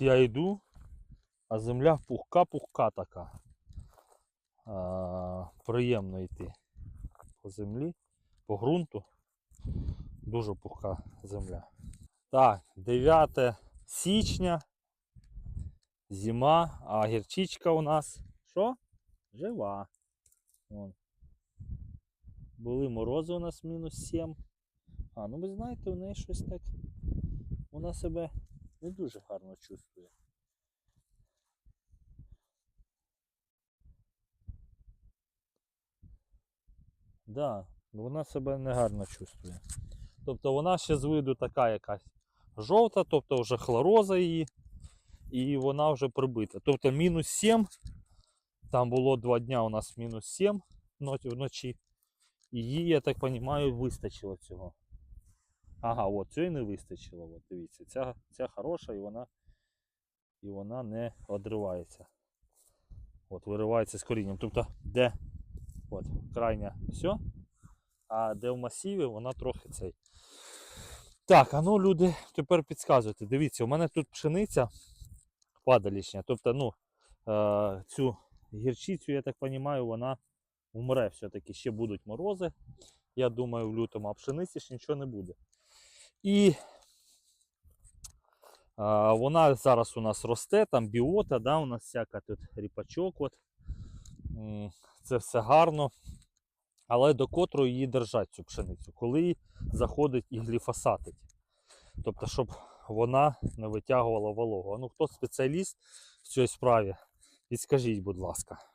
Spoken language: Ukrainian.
Я йду, а земля пухка-пухка така. А, приємно йти по землі, по ґрунту. Дуже пухка земля. Так, 9 січня. Зима, а гірчичка у нас що? Жива. Вон. Були морози у нас мінус 7. А, ну ви знаєте, у неї щось так. Вона себе не дуже гарно чувствує. Да, вона себе не гарно чувствує. Тобто вона ще з виду така якась жовта, тобто вже хлороза її, і вона вже прибита. Тобто мінус 7, там було 2 дня у нас мінус 7 вночі. І їй, я так розумію, вистачило цього. Ага, от цієї не вистачило. От, дивіться, ця, ця хороша і вона, і вона не одривається. От, виривається з корінням. Тобто, де от, крайня все, а де в масиві вона трохи цей. Так, а ну люди, тепер підказуйте. Дивіться, у мене тут пшениця падалішня. Тобто, ну, е, цю гірчицю, я так розумію, вона умре все-таки. Ще будуть морози. Я думаю, в лютому, а пшениці ж нічого не буде. І а, вона зараз у нас росте, там біота, да, у нас всяка тут ріпачок. От. Це все гарно. Але до котрої її держать цю пшеницю, коли заходить і гліфосатить. Тобто, щоб вона не витягувала вологу. Ну, хто спеціаліст в цій справі, підскажіть, будь ласка.